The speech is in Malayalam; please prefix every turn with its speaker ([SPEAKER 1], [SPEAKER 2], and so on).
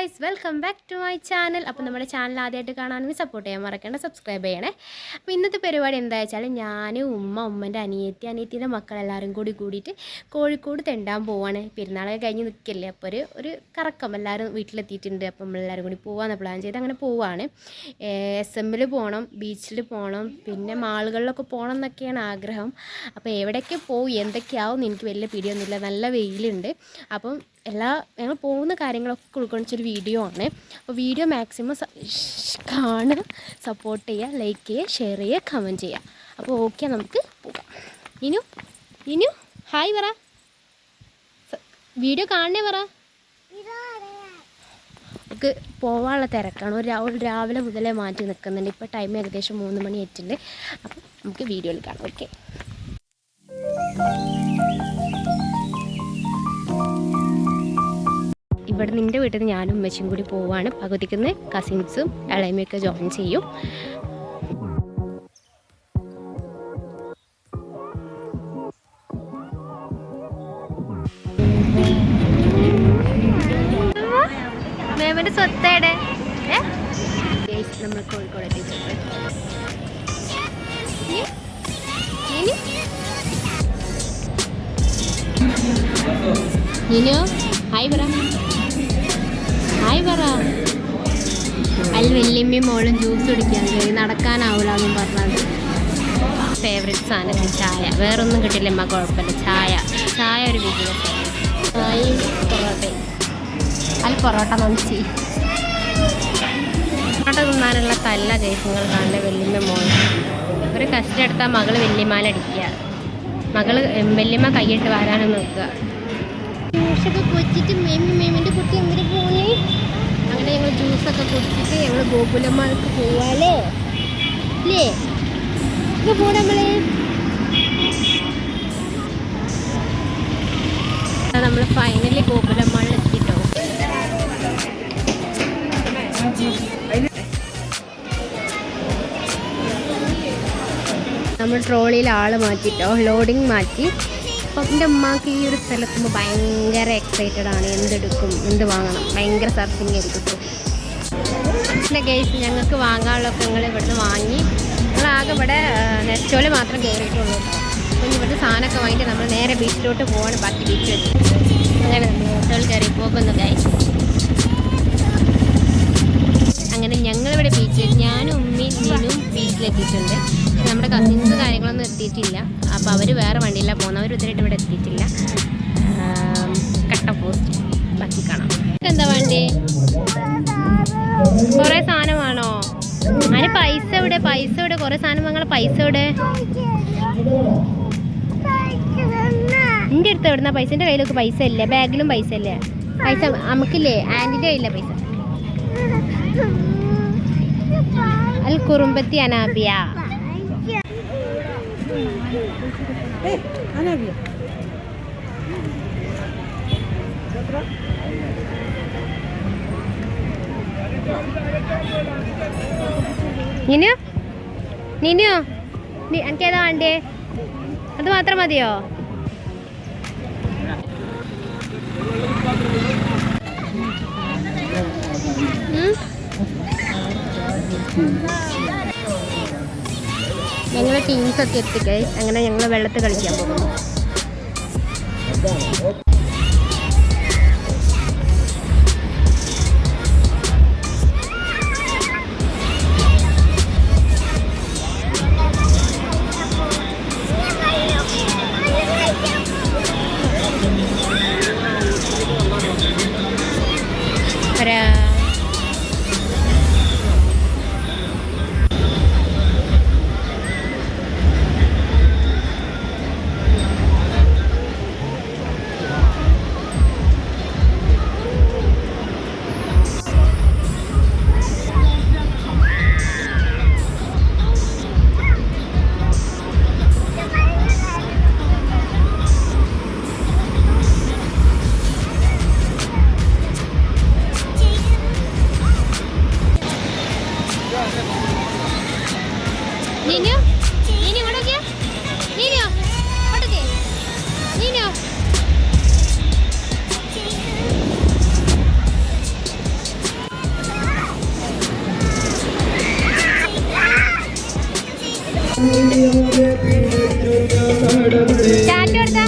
[SPEAKER 1] Guys welcome back to my channel അപ്പോൾ നമ്മുടെ ചാനൽ ആദ്യമായിട്ട് കാണാനും സപ്പോർട്ട് ചെയ്യാൻ മറക്കേണ്ട സബ്സ്ക്രൈബ് ചെയ്യണേ. അപ്പോൾ ഇന്നത്തെ പരിപാടി എന്താ വെച്ചാൽ ഞാൻ ഉമ്മ ഉമ്മന്റെ അനിയത്തി അനിയത്തിന്റെ മക്കളെല്ലാവരും കൂടി കൂടിയിട്ട് കോഴിക്കോട് തെണ്ടാൻ പോവാണ്. പെരുന്നാളൊക്കെ കഴിഞ്ഞ് നിൽക്കല്ലേ അപ്പോൾ ഒരു ഒരു കറക്കം എല്ലാവരും വീട്ടിലെത്തിയിട്ടുണ്ട്. അപ്പം നമ്മളെല്ലാവരും കൂടി പോകാമെന്ന് പ്ലാൻ ചെയ്ത് അങ്ങനെ പോവാണ്. എസ് എമ്മിൽ പോകണം ബീച്ചിൽ പോകണം പിന്നെ മാളുകളിലൊക്കെ പോകണം എന്നൊക്കെയാണ് ആഗ്രഹം. അപ്പോൾ എവിടെയൊക്കെ പോയി എന്തൊക്കെയാവും എനിക്ക് വലിയ പിടിയൊന്നുമില്ല. നല്ല വെയിലുണ്ട്. അപ്പം എല്ലാ ഞങ്ങൾ പോകുന്ന കാര്യങ്ങളൊക്കെ ഉൾക്കൊള്ളിച്ചൊരു വീഡിയോ ആണ്. അപ്പോൾ വീഡിയോ മാക്സിമം കാണുക സപ്പോർട്ട് ചെയ്യുക ലൈക്ക് ചെയ്യുക ഷെയർ ചെയ്യുക കമന്റ് ചെയ്യുക. അപ്പോൾ ഓക്കെ നമുക്ക് പോകാം. ഇനു ഇനു ഹായ് പറ. വീഡിയോ കാണണേ പറ. നമുക്ക് പോവാനുള്ള തിരക്കാണ്. ഒരു രാവിലെ മുതലേ മാറ്റി നിൽക്കുന്നുണ്ട്. ഇപ്പോൾ ടൈം ഏകദേശം മൂന്ന് മണി ആയിട്ടുണ്ട് അപ്പം നമുക്ക് വീഡിയോയിൽ കാണാം. ഓക്കെ ഇവിടെ നിന്റെ വീട്ടിൽ നിന്ന് ഞാനും ഉമ്മച്ചും കൂടി പോവാണ് പകുതിക്കുന്ന് കസിൻസും ഇളയമയൊക്കെ ജോയിൻ ചെയ്യും. സ്വത്തേടെ നമ്മൾ കോഴിക്കോട് എത്തിയിട്ടുണ്ട്. ഹായ് പറ. ഹായ് പറ. അതിൽ വല്യമ്മയും മോളും ജ്യൂസ് കുടിക്കാൻ നടക്കാനാവില്ല എന്നും പറഞ്ഞത് ഫേവറേറ്റ് സാധനം ചായ. വേറൊന്നും കിട്ടില്ല അമ്മ കുഴപ്പമില്ല. ചായ. ചായ ഒരു ബിസിനസ് ചായ പൊറോട്ട അതിൽ പൊറോട്ട നമിച്ചി പൊറോട്ട തിന്നാനുള്ള തല്ല കേസുകൾ കാണുന്ന വല്യമ്മ മോൾ. ഒരു കഷ്ടം എടുത്താൽ മകൾ വല്യമാലടിക്കുക മകൾ വല്യമ്മ കൈയിട്ട് വരാനും നിൽക്കുക. ജ്യൂസൊക്കെ കുടിച്ചിട്ട് മേമി മേമിന്റെ കുട്ടി എന്തിനു പോണേ അങ്ങനെ ഞങ്ങൾ ജ്യൂസൊക്കെ കുടിച്ചിട്ട് ഞങ്ങൾ ഗോകുലമ്മക്ക് പോവാല്ലേ? അല്ലേ ഇപ്പൊ പോണ നമ്മൾ. നമ്മൾ ഫൈനലി ഗോകുലമ്മളിൽ എത്തിട്ടോ. നമ്മൾ ട്രോളിയിൽ ആൾ മാറ്റിട്ടോ. ലോഡിങ് മാറ്റി. അപ്പം എന്റെ ഉമ്മാക്ക് ഈ ഒരു സ്ഥലത്തുമ്പോൾ ഭയങ്കര എക്സൈറ്റഡ് ആണ്. എന്തെടുക്കും എന്ത് വാങ്ങണം. ഭയങ്കര സർഫിങ് ആയിരിക്കും. പിന്നെ കേസ് ഞങ്ങൾക്ക് വാങ്ങാനുള്ളതൊക്കെ ഞങ്ങൾ ഇവിടുന്ന് വാങ്ങി. ഞങ്ങളാകെ ഇവിടെ നെച്ചോൽ മാത്രം കയറിയിട്ടുള്ളൂ അപ്പം ഇവിടുന്ന് സാധനമൊക്കെ വാങ്ങിയിട്ട് നമ്മൾ നേരെ ബീച്ചിലോട്ട് പോവാണ്. ബാക്കി ബീച്ച് വെച്ച്. അങ്ങനെ നമ്മൾ ഹോട്ടലിൽ കയറി പോകുന്നു ഗൈസ്. അങ്ങനെ ഞങ്ങളിവിടെ ബീച്ചിൽ ഞാനും ഉമ്മയും നീനും ബീച്ചിലെത്തിയിട്ടുണ്ട്. നമ്മുടെ കസിൻസ് കാര്യങ്ങളൊന്നും എത്തിയിട്ടില്ല. അപ്പോൾ അവർ വേറെ വണ്ടിയിലാണ് പോകുന്നവർ ഇതുവരെയായിട്ട് ഇവിടെ എത്തിയിട്ടില്ല. കട്ട പോസ്റ്റ്. ബാക്കി കാണാം എന്താ വണ്ടി? കുറേ സാധനമാണോ? അതിന് പൈസ ഇവിടെ പൈസ ഇവിടെ കുറേ സാധനം വാങ്ങണ പൈസ ഇവിടെ എന്റെ അടുത്ത് എവിടുന്ന പൈസ? എന്റെ കയ്യിലൊക്കെ പൈസ ഇല്ലേ? ബാഗിലും പൈസ ഇല്ലേ? പൈസ നമുക്കില്ലേ? ആന്റിന്റെ കയ്യില്ല പൈസ. അൽ കുറുമ്പത്തി അനാബിയ. നിനു നിനു എനിക്ക് ഏതാ വേണ്ടേ? അത് മാത്രം മതിയോ? ഞങ്ങൾ ടീംസൊക്കെ എത്തിക്കേ. അങ്ങനെ ഞങ്ങൾ വെള്ളത്തിൽ കളിക്കാൻ പോകുന്നു. ചാറ്റെടുത്ത